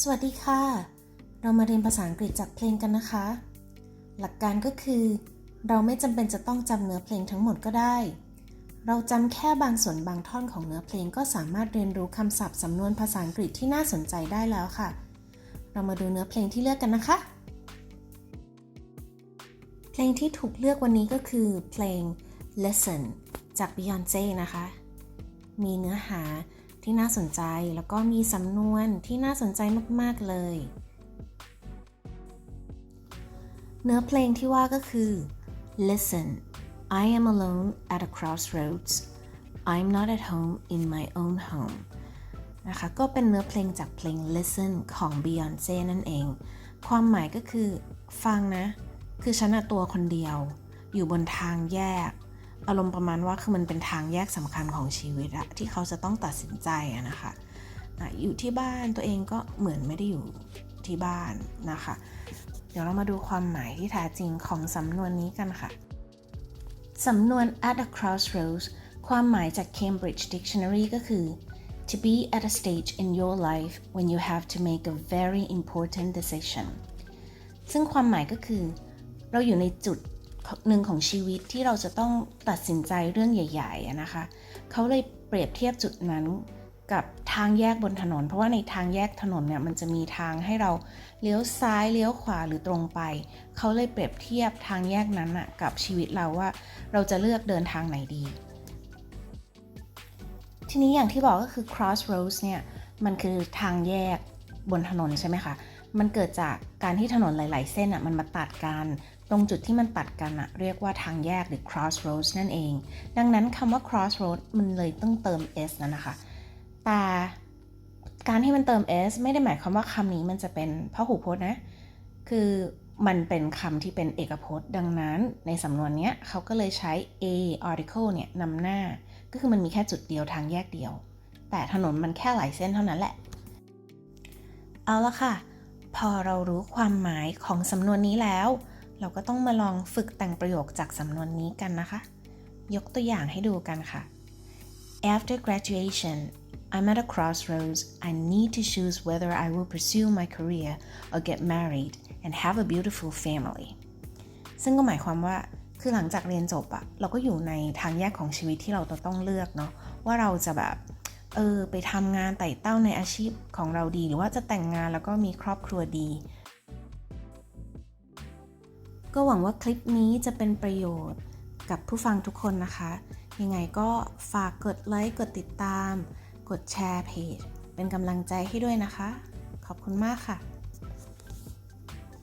สวัสดีค่ะ เรามาเรียนภาษาอังกฤษจากเพลงกันนะคะ หลักการก็คือ เราไม่จำเป็นจะต้องจำเนื้อเพลงทั้งหมดก็ได้ เราจำแค่บางส่วนบางท่อนของเนื้อเพลงก็สามารถเรียนรู้คำศัพท์สำนวนภาษาอังกฤษที่น่าสนใจได้แล้วค่ะ เรามาดูเนื้อเพลงที่เลือกกันนะคะ เพลงที่ถูกเลือกวันนี้ก็คือเพลง Listen จาก Beyonce นะคะ มีเนื้อหา ที่น่าสนใจแล้วก็มีสำนวนที่น่าสนใจมากๆเลย เนื้อเพลงที่ว่าก็คือ Listen I am alone at a crossroads I'm not at home in my own home นะคะก็เป็นเนื้อเพลงจากเพลง Listen ของ Beyonce นั่นเอง ความหมายก็คือ ฟังนะ คือฉันตัวคนเดียว อยู่บนทางแยก อารมณ์ประมาณว่าคือมันเป็นทางแยกสำคัญของชีวิตอะที่เขาจะต้องตัดสินใจอะนะคะอะอยู่ที่บ้านตัวเองก็เหมือนไม่ได้อยู่ที่บ้านนะคะ เดี๋ยวเรามาดูความหมายที่แท้จริงของสำนวนนี้กันค่ะ สำนวน at a crossroads ความหมายจาก Cambridge Dictionary ก็คือ to be at a stage in your life when you have to make a very important decision ซึ่งความหมายก็คือ เราอยู่ในจุด หนึ่งของชีวิตที่เราจะต้องตัดสินใจเรื่องใหญ่ๆนะคะ เขาเลยเปรียบเทียบจุดนั้นกับทางแยกบนถนน เพราะว่าในทางแยกถนนเนี่ยมันจะมีทางให้เราเลี้ยวซ้ายเลี้ยวขวาหรือตรงไป เขาเลยเปรียบเทียบทางแยกนั้นอะกับชีวิตเราว่าเราจะเลือกเดินทางไหนดี ทีนี้อย่างที่บอกก็คือ crossroads เนี่ยมันคือทางแยกบนถนนใช่ไหมคะ มันเกิดจากการที่ถนนหลาย ๆ เส้นอะมันมาตัดกัน ตรงจุดที่มันตัดกันอะเรียกว่าทางแยกหรือ crossroads นั่นเอง ดังนั้นคำว่า crossroads มันเลยต้องเติม s นะนะคะ แต่การที่มันเติม s ไม่ได้หมายความว่าคำนี้มันจะเป็นพหูพจน์นะ คือมันเป็นคำที่เป็นเอกพจน์ ดังนั้นในสำนวนเนี้ยเขาก็เลยใช้ a article เนี่ยนำหน้า ก็คือมันมีแค่จุดเดียวทางแยกเดียว แต่ถนนมันแค่หลายเส้นเท่านั้นแหละ เอาละค่ะ พอเรารู้ความหมายของสำนวนนี้แล้ว เราก็ต้องมาลองฝึกแต่งประโยคจากสำนวนนี้กันนะคะ ยกตัวอย่างให้ดูกันค่ะ After graduation I'm at a crossroads I need to choose whether I will pursue my career or get married and have a beautiful family ซึ่งก็หมายความว่าคือหลังจากเรียนจบอะเราก็อยู่ในทางแยกของชีวิตที่เราต้องเลือกเนาะว่าเราจะแบบ เออไปทำงานไต่เต้าในอาชีพของเราดี หรือว่าจะแต่งงานแล้วก็มีครอบครัวดี ก็หวังว่าคลิปนี้จะเป็นประโยชน์กับผู้ฟังทุกคนนะคะ ยังไงก็ฝากกดไลค์ กดติดตาม กดแชร์เพจ เป็นกำลังใจให้ด้วยนะคะ ขอบคุณมากค่ะ